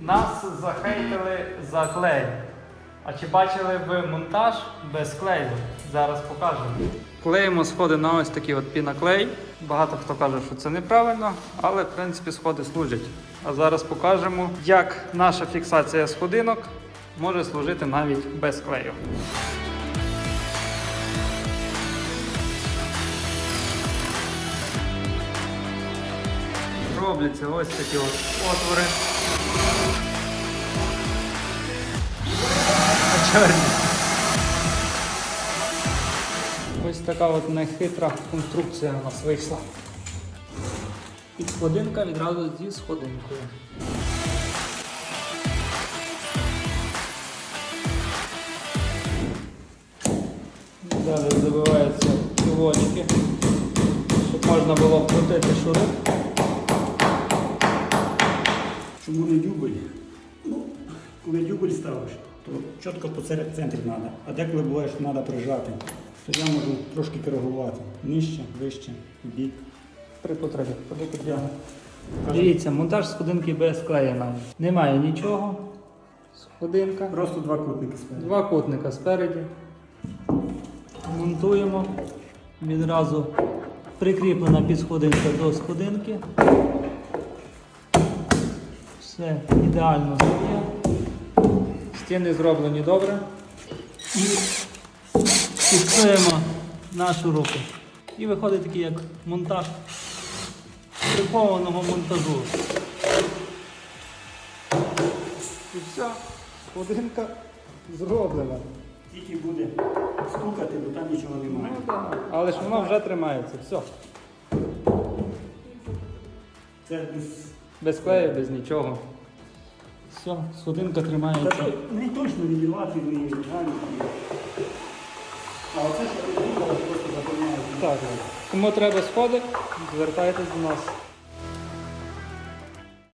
Нас захейтили за клей. А чи бачили ви монтаж без клею? Зараз покажемо. Клеїмо сходи на ось такий от піноклей. Багато хто каже, що це неправильно, але в принципі сходи служать. А зараз покажемо, як наша фіксація сходинок може служити навіть без клею. Робляться ось такі от отвори. Чорні. Ось така от нехитра конструкція у нас вийшла. І сходинка відразу зі сходинкою. Далі забиваються пілончики, щоб можна було вкрутити шуруп. Чому не дюбель? Ну, коли дюбель ставиш, то чітко по центрі треба. А деколи буває, що треба прижати. То я можу трошки коригувати. Нижче, вище, бік. При потребі. Коли тут Дивіться, монтаж сходинки без клея. Немає нічого. Сходинка. просто два кутники спереду. Два кутника спереді. Монтуємо. Відразу прикріплена підсходинка до сходинки. Все ідеально є. Стіни зроблені добре. І фіксуємо нашу руку. І виходить такий як монтаж прихованого монтажу. І все, сходинка зроблена. Тільки буде стукати, бо там нічого немає. Ну, да. Але ж воно вже тримається. Все. Це без... Без клею, без нічого. Все, сходинка тримається. не точно нівелювати, не гарні. А оце, що просто заповняється. Так. Кому треба сходи, звертайтесь до нас.